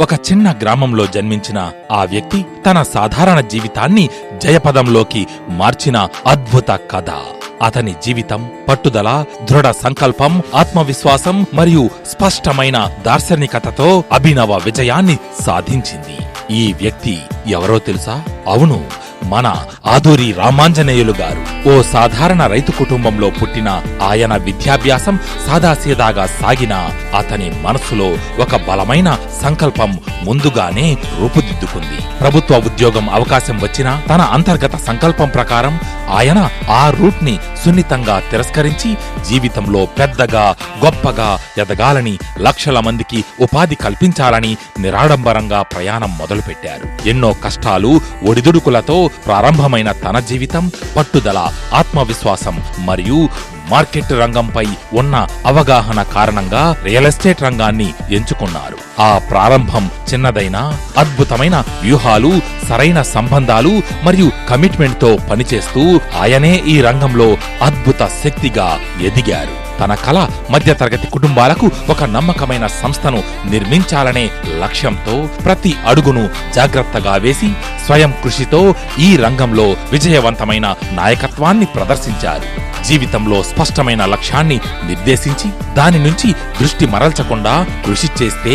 ఒక చిన్న గ్రామంలో జన్మించిన ఆ వ్యక్తి తన సాధారణ జీవితాన్ని జయపదంలోకి మార్చిన అద్భుత కథ. అతని జీవితం పట్టుదల దృఢ సంకల్పం ఆత్మవిశ్వాసం మరియు స్పష్టమైన దార్శనికతతో అభినవ విజయాన్ని సాధించింది. ఈ వ్యక్తి ఎవరో తెలుసా? అవును మన ఆదూరి రామాంజనేయులు గారు. ఓ సాధారణ రైతు కుటుంబంలో పుట్టిన ఆయన విద్యాభ్యాసం సాదాసీదాగా సాగిన అతని మనసులో ఒక బలమైన సంకల్పం ముందుగానే రూపుదిద్దుకుంది. ప్రభుత్వ ఉద్యోగం అవకాశం వచ్చినా తన అంతర్గత సంకల్పం ప్రకారం ఆయన ఆ రూట్ని సున్నితంగా తిరస్కరించి జీవితంలో పెద్దగా గొప్పగా ఎదగాలని లక్షల మందికి ఉపాధి కల్పించాలని నిరాడంబరంగా ప్రయాణం మొదలుపెట్టారు. ఎన్నో కష్టాలు ఒడిదుడుకులతో ప్రారంభమైన తన జీవితం పట్టుదల ఆత్మవిశ్వాసం మరియు మార్కెట్ రంగంపై ఉన్న అవగాహన కారణంగా రియల్ ఎస్టేట్ రంగాన్ని ఎంచుకున్నారు. ఆ ప్రారంభం చిన్నదైనా అద్భుతమైన వ్యూహాలు సరైన సంబంధాలు మరియు కమిట్మెంట్తో పనిచేస్తూ ఆయనే ఈ రంగంలో అద్భుత శక్తిగా ఎదిగారు. తన కళ మధ్యతరగతి కుటుంబాలకు ఒక నమ్మకమైన సంస్థను నిర్మించాలనే లక్ష్యంతో ప్రతి అడుగును జాగ్రత్తగా వేసి స్వయం కృషితో ఈ రంగంలో విజయవంతమైన నాయకత్వాన్ని ప్రదర్శించారు. జీవితంలో స్పష్టమైన లక్ష్యాన్ని నిర్దేశించి దాని నుంచి దృష్టి మరల్చకుండా కృషి చేస్తే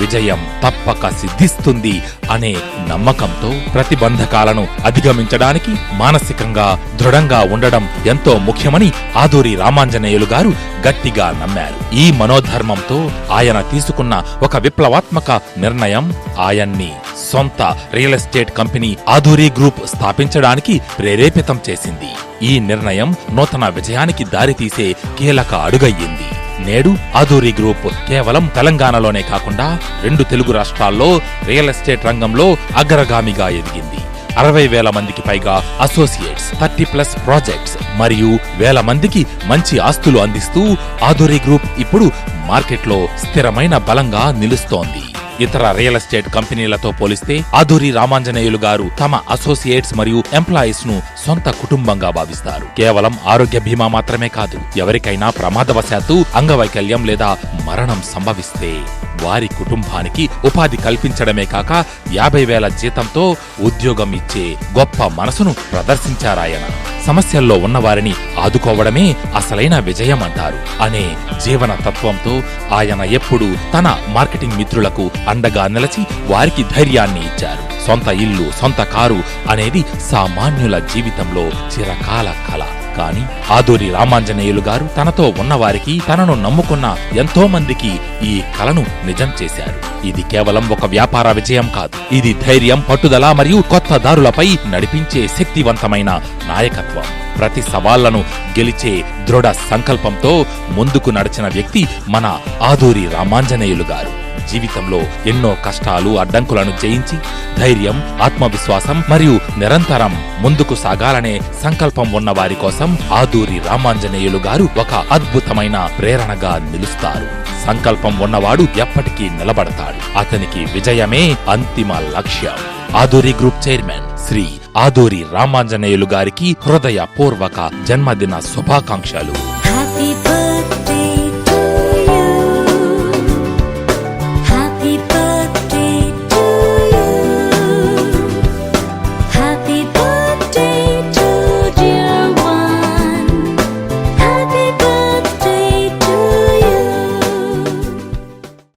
విజయం తప్పక సిద్ధిస్తుంది అనే నమ్మకంతో ప్రతిబంధకాలను అధిగమించడానికి మానసికంగా దృఢంగా ఉండడం ఎంతో ముఖ్యమని ఆదూరి రామాంజనేయులు గారు గట్టిగా నమ్మారు. ఈ మనోధర్మంతో ఆయన తీసుకున్న ఒక విప్లవాత్మక నిర్ణయం ఆయన్ని సొంత real estate company Aduri group స్థాపించడానికి ప్రేరేపితం చేసింది. ఈ నిర్ణయం నూతన విజయానికి దారితీసే కీలక అడుగయ్యింది. నేడు ఆధూరి గ్రూప్ కేవలం తెలంగాణలోనే కాకుండా రెండు తెలుగు రాష్ట్రాల్లో రియల్ ఎస్టేట్ రంగంలో అగ్రగామిగా ఎదిగింది. అరవై వేల మందికి పైగా అసోసియేట్స్ థర్టీ ప్లస్ ప్రాజెక్ట్స్ మరియు వేల మందికి మంచి ఆస్తులు అందిస్తూ ఆధురి గ్రూప్ ఇప్పుడు మార్కెట్లో స్థిరమైన బలంగా నిలుస్తోంది. ఇతర రియల్ ఎస్టేట్ కంపెనీలతో పోలిస్తే ఆధురి రామాంజనేయులు గారు తమ అసోసియేట్స్ మరియు ఎంప్లాయీస్ను సొంత కుటుంబంగా భావిస్తారు. కేవలం ఆరోగ్య బీమా మాత్రమే కాదు ఎవరికైనా ప్రమాదవశాత్తు అంగవైకల్యం లేదా మరణం సంభవిస్తే వారి కుటుంబానికి ఉపాధి కల్పించడమే కాక యాభై వేల జీతంతో ఉద్యోగం ఇచ్చే గొప్ప మనసును ప్రదర్శించారాయన. సమస్యల్లో ఉన్నవారిని ఆదుకోవడమే అసలైన విజయం అంటారు. అనే జీవన తత్వంతో ఆయన ఎప్పుడూ తన మార్కెటింగ్ మిత్రులకు అండగా నిలచి వారికి ధైర్యాన్ని ఇచ్చారు. సొంత ఇల్లు సొంత కారు అనేది సామాన్యుల జీవితంలో చిరకాల కళ కాని ఆదూరి రామాంజనేయులు గారు తనతో ఉన్నవారికి తనను నమ్ముకున్న ఎంతో మందికి ఈ కలను నిజం చేశారు. ఇది కేవలం ఒక వ్యాపార విజయం కాదు. ఇది ధైర్యం పట్టుదల మరియు కొత్త దారులపై నడిపించే శక్తివంతమైన నాయకత్వం. ప్రతి సవాళ్ళను గెలిచే దృఢ సంకల్పంతో ముందుకు నడిచిన వ్యక్తి మన ఆదూరి రామాంజనేయులు గారు. జీవితంలో ఎన్నో కష్టాలు అడ్డంకులను జయించి ధైర్యం ఆత్మవిశ్వాసం మరియు నిరంతరం ముందుకు సాగాలనే సంకల్పం ఉన్న వారి కోసం ఆదూరి రామాంజనేయులు గారు ఒక అద్భుతమైన ప్రేరణగా నిలుస్తారు. సంకల్పం ఉన్నవాడు ఎప్పటికీ నిలబడతాడు. అతనికి విజయమే అంతిమ లక్ష్యం. ఆదూరి గ్రూప్ చైర్మన్ శ్రీ ఆదూరి రామాంజనేయులు గారికి హృదయపూర్వక జన్మదిన శుభాకాంక్షలు.